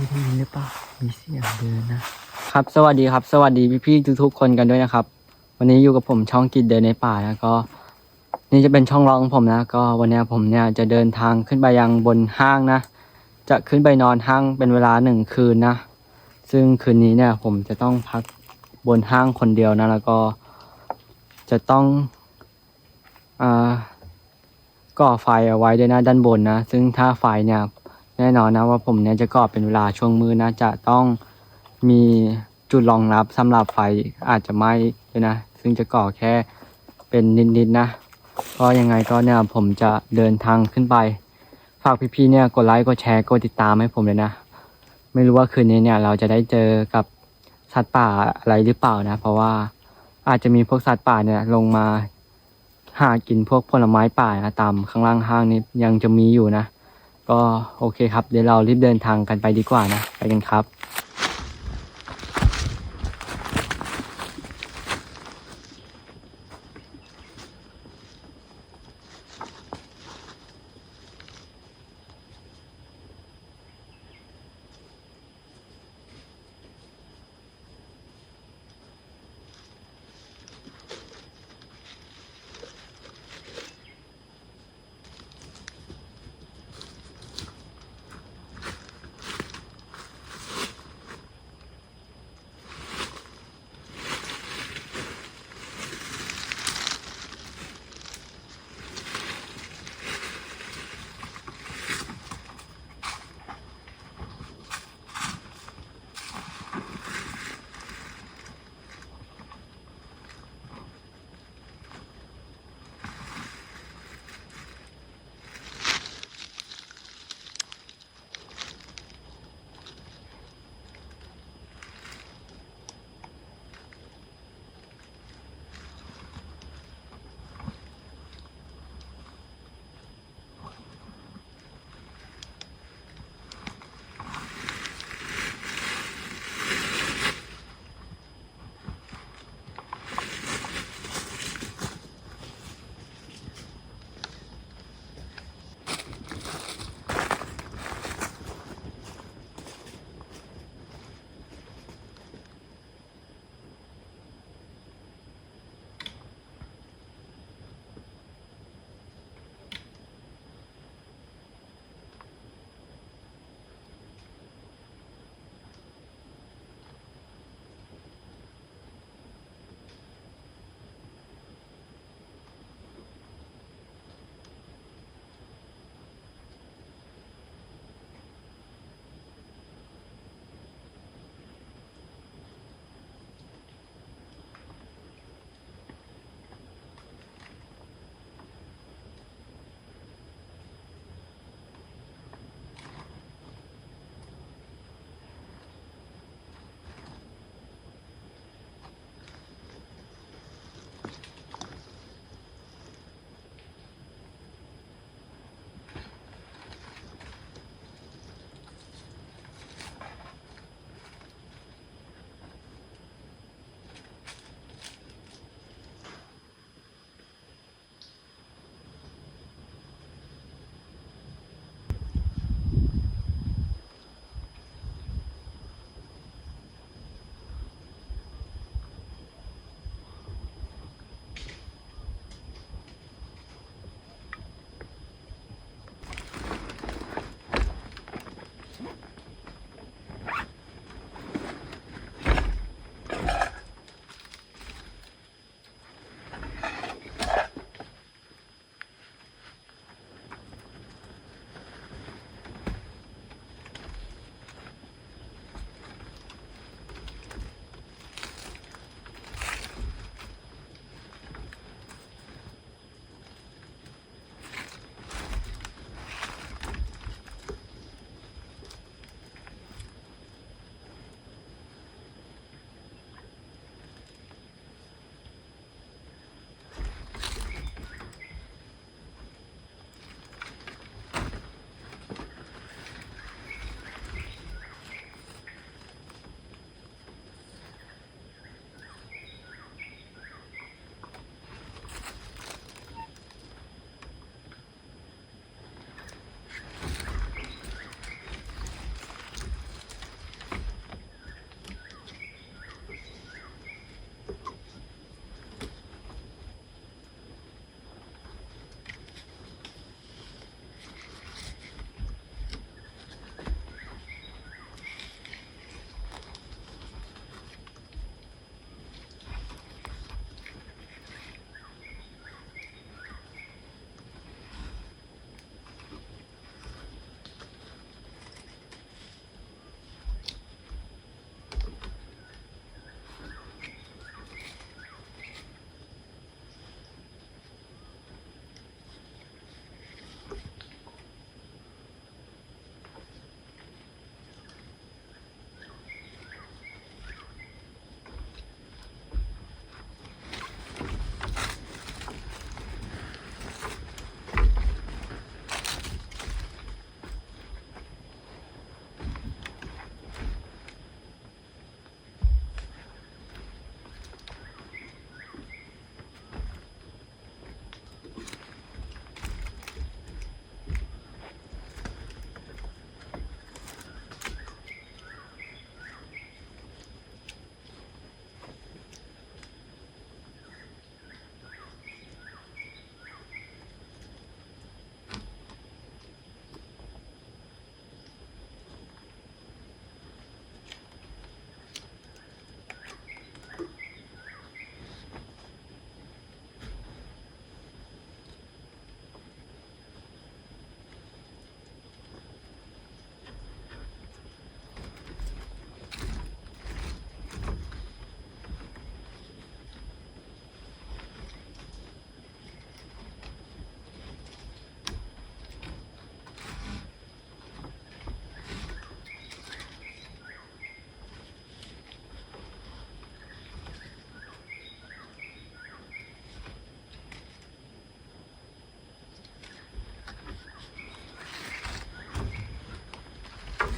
พี่ได้ยินหรือเปล่ามีเสียงเดินนะครับ สวัสดีครับ สวัสดีพี่ๆทุกๆคนกันด้วยนะครับ วันนี้อยู่กับผมช่องกิจเดินในป่านะก็ นี่จะเป็นช่องร้องของผมนะ ก็วันนี้ผมเนี่ยจะเดินทางขึ้นไปยังบนห้างนะ จะขึ้นไปนอนห้างเป็นเวลาหนึ่งคืนนะ ซึ่งคืนนี้เนี่ยผมจะต้องพักบนห้างคนเดียวนะ แล้วก็จะต้องอ่าก่อไฟเอาไว้ด้วยนะด้านบนนะ ซึ่งถ้าไฟเนี่ย แน่นอนนะว่าผมเนี่ยจะก่อเป็นเวลาช่วงมืดนะ จะต้องมีจุดรองรับสำหรับไฟอาจจะไหม้ด้วยนะ ซึ่งจะก่อแค่เป็นนิดๆนะ ก็ยังไงก็เนี่ยผมจะเดินทางขึ้นไป ฝากพี่ๆเนี่ยกดไลค์กดแชร์กดติดตามให้ผมเลยนะ ไม่รู้ว่าคืนนี้เนี่ยเราจะได้เจอกับสัตว์ป่าอะไรหรือเปล่านะ เพราะว่าอาจจะมีพวกสัตว์ป่าเนี่ยลงมาหากินพวกผลไม้ป่านะตามข้างล่างห้างนี้ยังจะมีอยู่นะ ก็โอเคครับ เดี๋ยวเรารีบเดินทางกันไปดีกว่านะ ไปกันครับ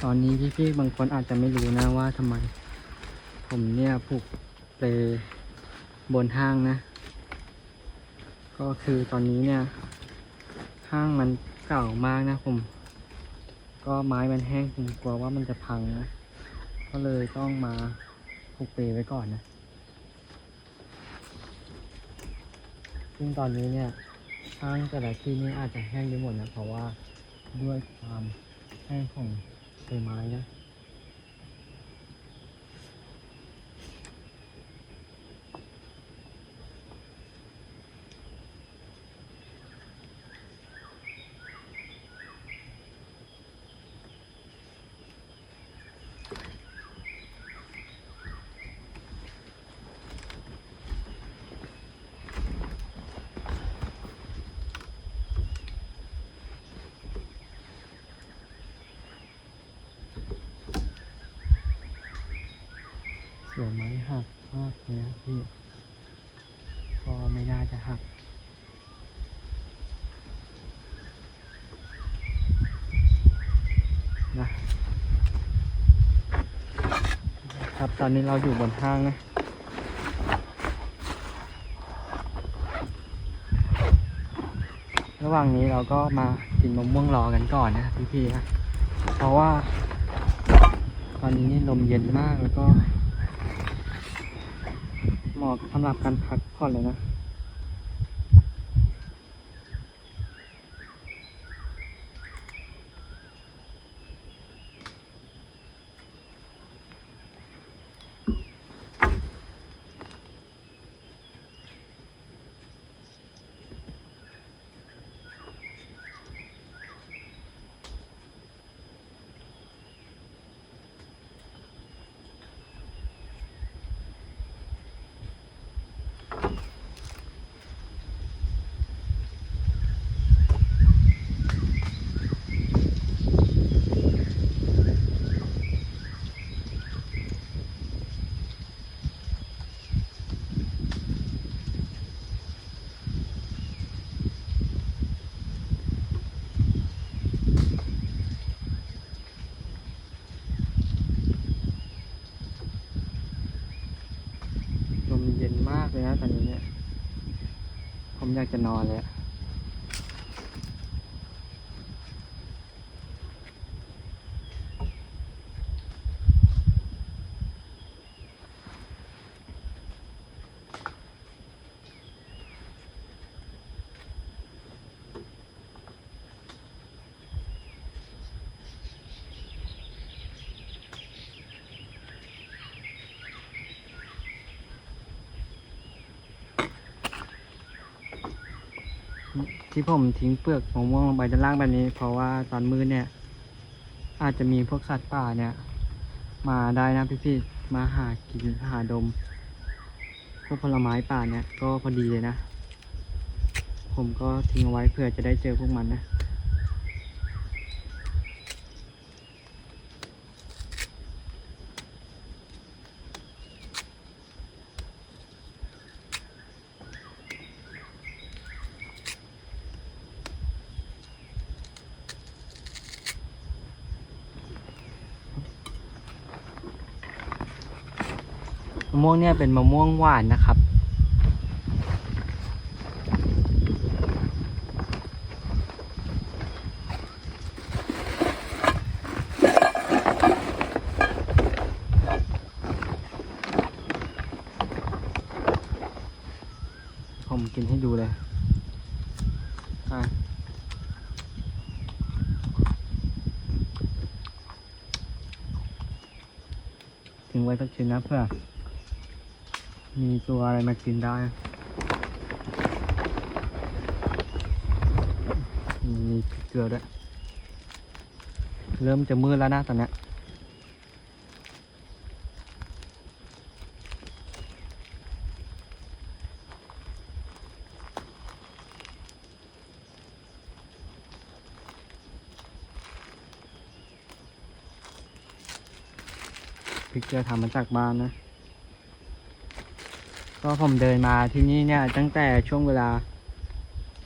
ตอนนี้พี่ๆบางคนอาจจะไม่รู้นะว่าทำไม ผมเนี่ยผูกเปลบนห้างนะ ก็คือตอนนี้เนี่ย ห้างมันเก่ามากนะผม ก็ไม้มันแห้งผมกลัวว่ามันจะพังนะก็เลยต้องมาผูกเปลไว้ก่อนนะซึ่งตอนนี้เนี่ยห้างแต่ละที่นี่อาจจะแห้งไปหมดนะเพราะว่าด้วยความแห้งของ ใบไม้นะ ส่วนไม้หักมากเลยนะพี่ ก็ไม่น่า จะหักนะครับตอนนี้เราอยู่บนห้างนะระหว่างนี้เราก็มากินมะม่วงรอกันก่อนนะพี่ๆนะเพราะว่า ตอนนี้นี่ลมเย็นมากแล้วก็เหมาะสำหรับการพักผ่อนเลยนะ ลม เย็นมากเลยนะตอนนี้เนี่ย ผมอยากจะนอนเลยอะ ที่ผมทิ้งเปลือกมะม่วงลงไปด้านล่างแบบนี้ เพราะว่าตอนมืดเนี่ย อาจจะมีพวกสัตว์ป่าเนี่ย มาได้นะพี่ๆมาหากินหาดม พวกผลไม้ป่าเนี่ยก็พอดีเลยนะ ผมก็ทิ้งเอาไว้เผื่อจะได้เจอพวกมันนะ มะม่วงเนี่ยเป็นมะม่วงหวานนะครับ ผมกินให้ดูเลย อะทิ้งไว้สักชิ้นนะเพื่อ มีตัวอะไรมากินได้ มีพริกเกลือด้วย เริ่มจะมืดแล้วนะตอนนี้พริกเกลือทำมาจากบ้านนะ ก็ผมเดินมาที่นี่เนี่ย ตั้งแต่ช่วงเวลา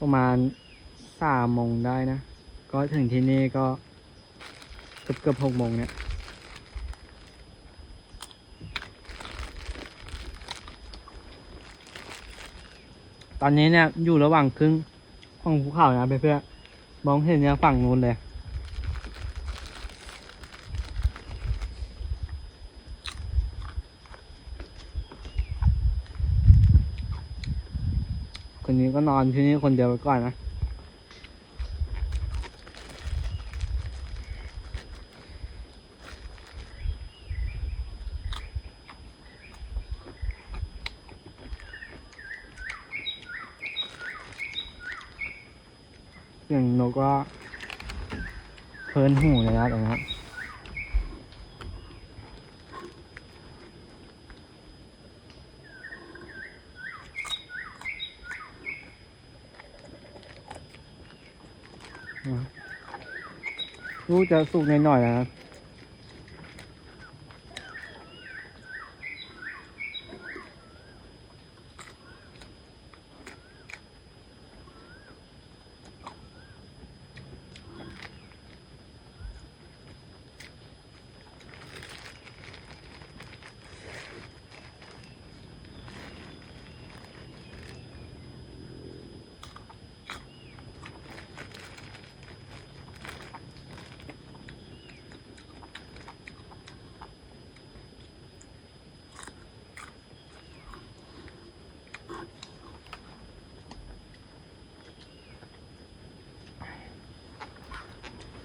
ประมาณสามโมงได้นะ ก็ถึงที่นี่ก็เกือบเกือบหกโมงเนี่ยตอนนี้เนี่ยอยู่ระหว่างครึ่งของภูเขานะเพื่อนๆมองเห็นเนี่ยฝั่งนู้นเลย ก็นอนที่นี่คนเดียวไปก่อนนะ อย่างนกก็เพลินหูเลยนะตรงนั้ รู้จะสุกหน่อยๆนะครับ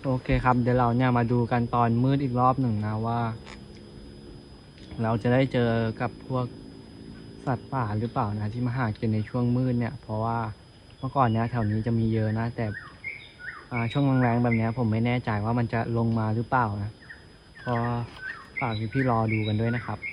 โอเคครับ เดี๋ยวเราเนี่ยมาดูกันตอนมืดอีกรอบหนึ่งนะว่า เราจะได้เจอกับพวกสัตว์ป่าหรือเปล่านะที่มาหากินในช่วงมืดเนี่ย เพราะว่าเมื่อก่อนเนี่ยแถวนี้จะมีเยอะนะ แต่ช่วงแรงๆแบบนี้ผมไม่แน่ใจว่ามันจะลงมาหรือเปล่านะก็ฝากพี่ๆรอดูกันด้วยนะครับ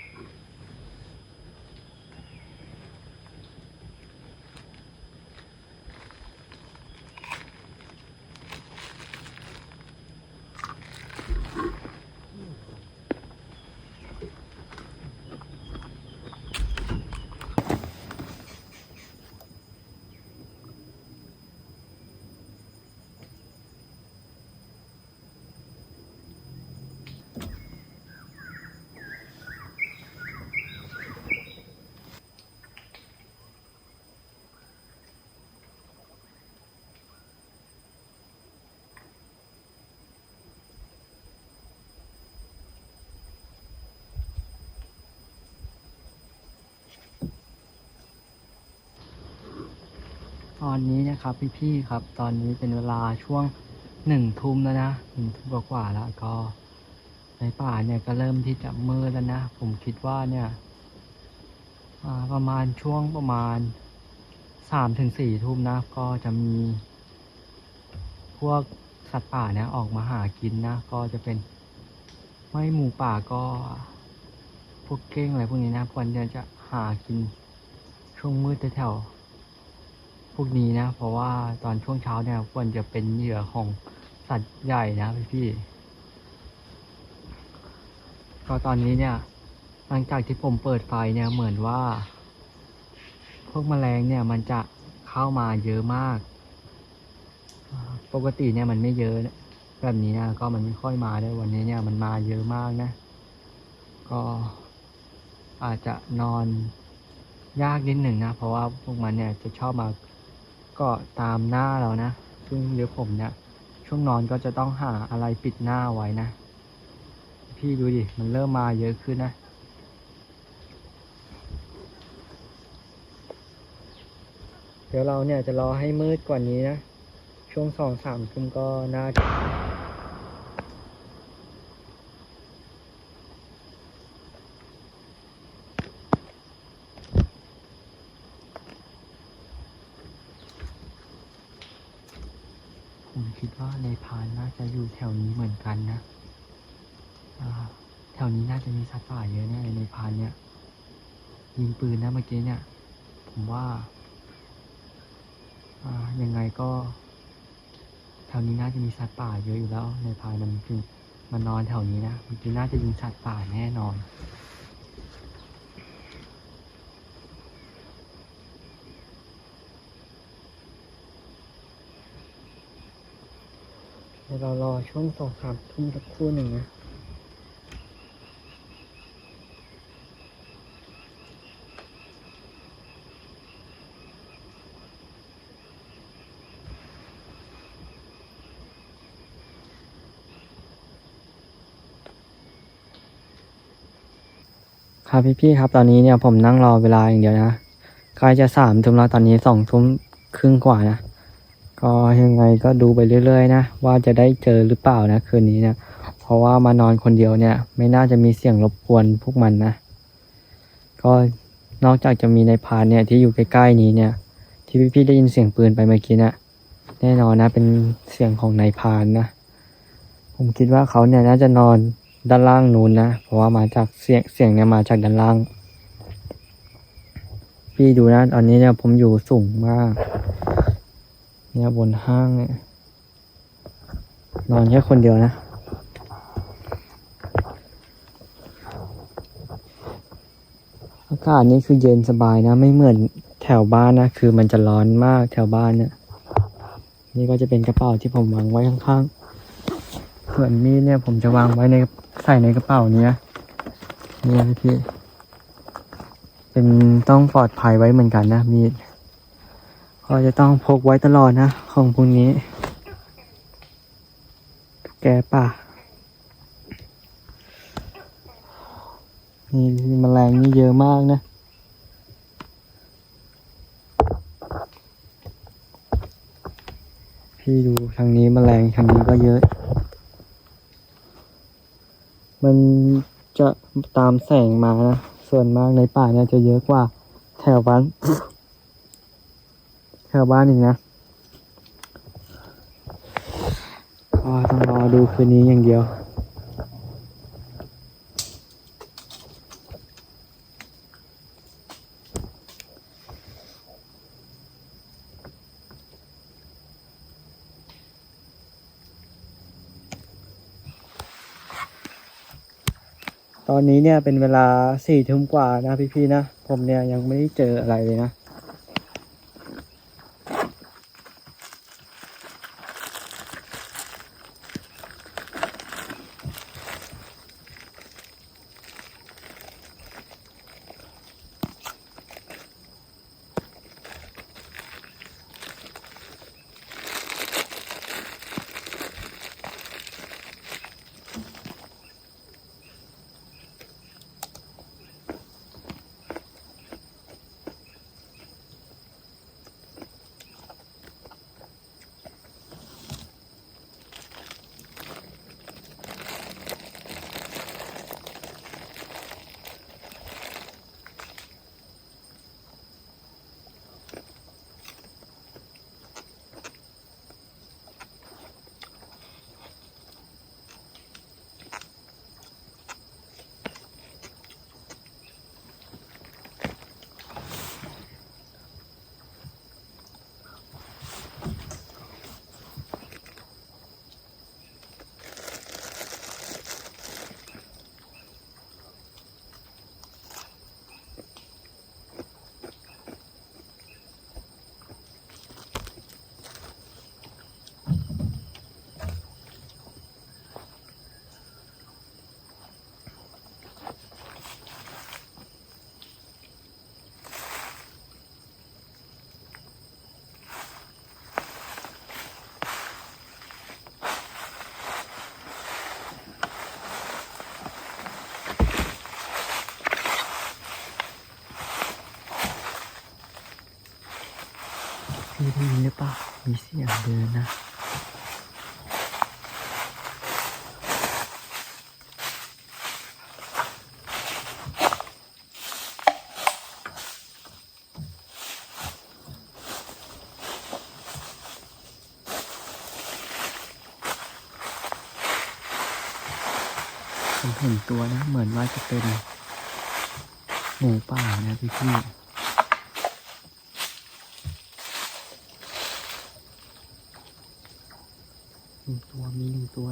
ตอนนี้นะครับพี่ๆครับ ตอนนี้เป็นเวลาช่วงหนึ่งทุ่มแล้วนะหนึ่งทุ่มกว่าแล้วก็ ในป่าเนี่ยก็เริ่มที่จะมืดแล้วนะ ผมคิดว่าเนี่ยประมาณช่วงประมาณสามถึงสี่ทุ่มนะ ก็จะมี พวกสัตว์ป่าเนี่ยออกมาหากินนะ ก็จะเป็นไม่หมูป่าก็พวกเก้งอะไรพวกนี้นะควรจะจะหากินช่วงมืดแถว วกนี้นะ เพราะว่าตอนช่วงเช้าเนี่ยควรจะเป็นเหยื่อของสัตว์ใหญ่นะพี่ก็ตอนนี้เนี่ย หลังจากที่ผมเปิดไฟเนี่ยเหมือนว่า พวกแมลงเนี่ยมันจะเข้ามาเยอะมาก ปกติเนี่ยมันไม่เยอะแบบนี้นะก็มันไม่ค่อยมาได้วยวันนี้เนี่ยมันมาเยอะมากนะ ก็อาจจะนอนยากนิดหนึ่งนะ เพราะว่าพวกมันเนี่ยจะชอบมา กาะตามหน้าเรานะ ซึ่งเรียวผมเนี่ยช่วงนอนก็จะต้องหาอะไรปิดหน้าไว้นะ พี่ดูดิ มันเริ่มมาเยอะขึ้นนะ เดี๋ยวเราเนี่ยจะรอให้มืดกว่านี้นะ ช่วงสองสามทุ่มก็น่าจะ คิดว่าในพานน่าจะอยู่แถวนี้เหมือนกันนะอ่าแถวนี้น่าจะมีสัตว์ป่าเยอะแน่เลยในพานเนี่ยยิงปืนนะเมื่อกี้เนี่ย ผมว่าอ่ายังไงก็แถวนี้น่าจะมีสัตว์ป่าเยอะอยู่แล้ว ในพานมันจึงมานอนแถวนี้นะเมื่อกี้น่าจะยิงสัตว์ป่าแน่นอน ดี๋ยวเรารอช่วงสองสามทุ่มสักครู่หนึ่งนะครับพี่ๆครับตอนนี้เนี่ยผมนั่งรอเวลาอย่างเดียวนะใกล้จะสามทุ่มแล้วตอนนี้สองทุ่มครึ่งกว่านะ ก็ยังไงก็ดูไปเรื่อยๆนะว่าจะได้เจอหรือเปล่านะคืนนี้เนี่ยเพราะว่ามานอนคนเดียวเนี่ย ไม่น่าจะมีเสียงรบกวนพวกมันนะก็นอกจากจะมีในพานเนี่ยที่อยู่ใกล้ๆนี้เนี่ย ที่พี่ๆได้ยินเสียงปืนไปเมื่อกี้นะแน่นอนนะเป็นเสียงของนายพรานนะ ผมคิดว่าเขาเนี่ยน่าจะนอนด้านล่างนู้นนะ เพราะว่ามาจากเสียงเสียงเนี่ยมาจากด้านล่าง พี่ดูนะตอนนี้เนี่ยผมอยู่สูงมาก เนี่ยบนห้างเนี่ยนอนแค่คนเดียวนะ อากาศนี่คือเย็นสบายนะ ไม่เหมือนแถวบ้านนะ คือมันจะร้อนมากแถวบ้านเนี่ย นี่ก็จะเป็นกระเป๋าที่ผมวางไว้ข้างๆ ส่วนมีดเนี่ยผมจะวางไว้ในใส่ในกระเป๋าเนี้ยเนี่ยพี่ เป็นต้องปลอดภัยไว้เหมือนกันนะมีด ก็จะต้องพกไว้ตลอดนะ ของพวกนี้ตุ๊กแกป่านี่มแมลงนี่เยอะมากนะพี่ดูทางนี้แมลงทางนี้ก็เยอะ มันจะตามแสงมานะ ส่วนมากในป่าเนี่ยจะเยอะกว่าแถวบ้าน แถวบ้านอีกนะก็ต้องรอดูคืนนี้อย่างเดียว ตอนนี้เนี่ยเป็นเวลาสี่ทุ่มกว่านะพี่ๆนะ ผมเนี่ยยังไม่ได้เจออะไรเลยนะ ได้ยินหรือเปล่า มีเสียงเดินนะผมเห็นตัวนะ เหมือนว่าจะเป็นหมูป่านะพี่พี่ๆ หนึ่ง ตัว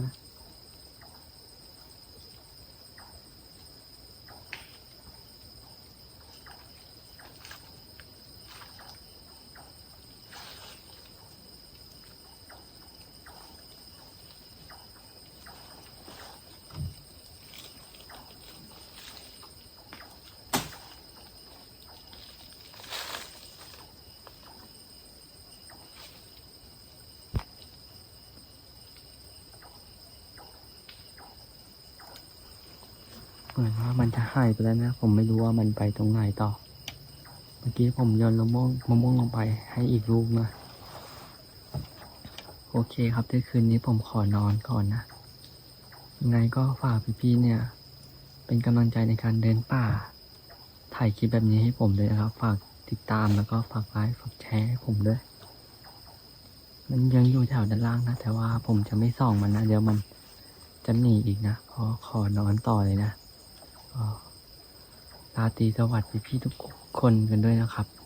เหมือนว่ามันจะหายไปแล้วนะ ผมไม่รู้ว่ามันไปตรงไหนต่อ เมื่อกี้ผมโยนมะม่วงมะม่วงลงไปให้อีกลูกนะโอเคครับในคืนนี้ผมขอนอนก่อนนะ ยังไงก็ฝากพี่ๆเนี่ย เป็นกำลังใจในการเดินป่า ถ่ายคลิปแบบนี้ให้ผมด้วยนะครับ ฝากติดตามแล้วก็ฝากไลค์ฝากแชร์ให้ผมด้วย มันยังอยู่แถวด้านล่างนะ แต่ว่าผมจะไม่ส่องมันนะ เดี๋ยวมันจะหนีอีกนะพราะขอนอนต่อเลยนะ ก็ราตรีสวัสดิ์พี่ๆทุกคนกันด้วยนะครับ